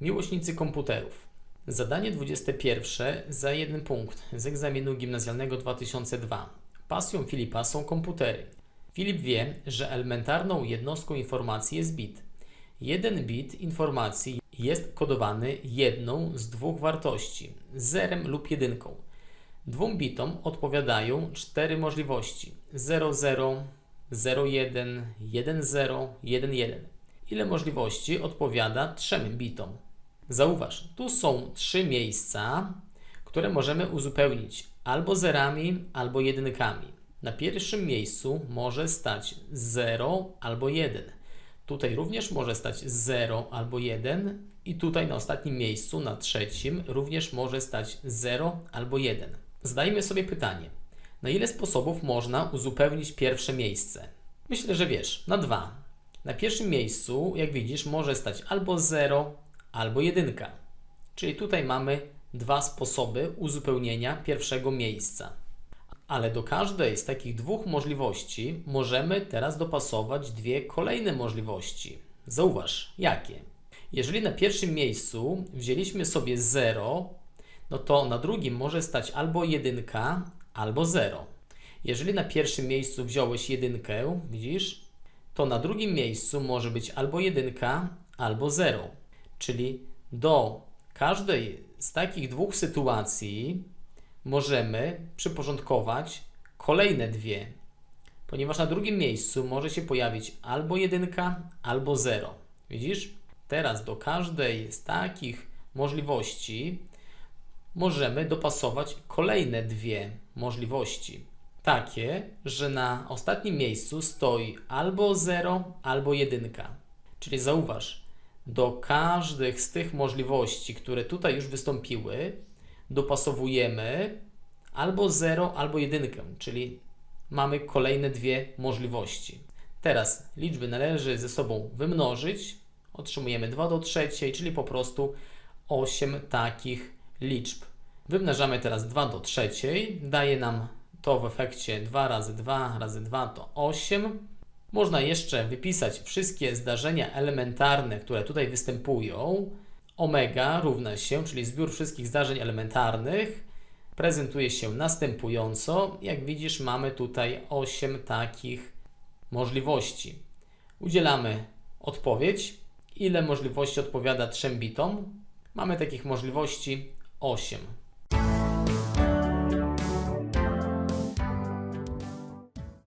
Miłośnicy komputerów. Zadanie 21 za jeden punkt z egzaminu gimnazjalnego 2002. Pasją Filipa są komputery. Filip wie, że elementarną jednostką informacji jest bit. Jeden bit informacji jest kodowany jedną z dwóch wartości, zerem lub jedynką. Dwóm bitom odpowiadają cztery możliwości: 00, 01, 10, 11. Ile możliwości odpowiada trzem bitom? Zauważ, tu są trzy miejsca, które możemy uzupełnić albo zerami, albo jedynkami. Na pierwszym miejscu może stać 0 albo 1. Tutaj również może stać 0 albo 1 i tutaj na ostatnim miejscu, na trzecim, również może stać 0 albo 1. Zadajmy sobie pytanie, na ile sposobów można uzupełnić pierwsze miejsce? Myślę, że wiesz, na dwa. Na pierwszym miejscu, jak widzisz, może stać albo 0, albo 1. Czyli tutaj mamy dwa sposoby uzupełnienia pierwszego miejsca. Ale do każdej z takich dwóch możliwości możemy teraz dopasować dwie kolejne możliwości. Zauważ, jakie? Jeżeli na pierwszym miejscu wzięliśmy sobie 0, no to na drugim może stać albo 1, albo 0. Jeżeli na pierwszym miejscu wziąłeś jedynkę, widzisz, to na drugim miejscu może być albo 1, albo 0. Czyli do każdej z takich dwóch sytuacji możemy przyporządkować kolejne dwie, ponieważ na drugim miejscu może się pojawić albo 1, albo 0. Widzisz? Teraz do każdej z takich możliwości możemy dopasować kolejne dwie możliwości. Takie, że na ostatnim miejscu stoi albo 0, albo 1. Czyli zauważ, do każdych z tych możliwości, które tutaj już wystąpiły, dopasowujemy albo 0, albo 1, czyli mamy kolejne dwie możliwości. Teraz liczby należy ze sobą wymnożyć, otrzymujemy 2 do trzeciej, czyli po prostu 8 takich liczb. Wymnażamy teraz 2 do trzeciej, daje nam to w efekcie 2 razy 2 razy 2 to 8. Można jeszcze wypisać wszystkie zdarzenia elementarne, które tutaj występują. Omega równa się, czyli zbiór wszystkich zdarzeń elementarnych, prezentuje się następująco. Jak widzisz, mamy tutaj 8 takich możliwości. Udzielamy odpowiedź. Ile możliwości odpowiada 3 bitom? Mamy takich możliwości 8.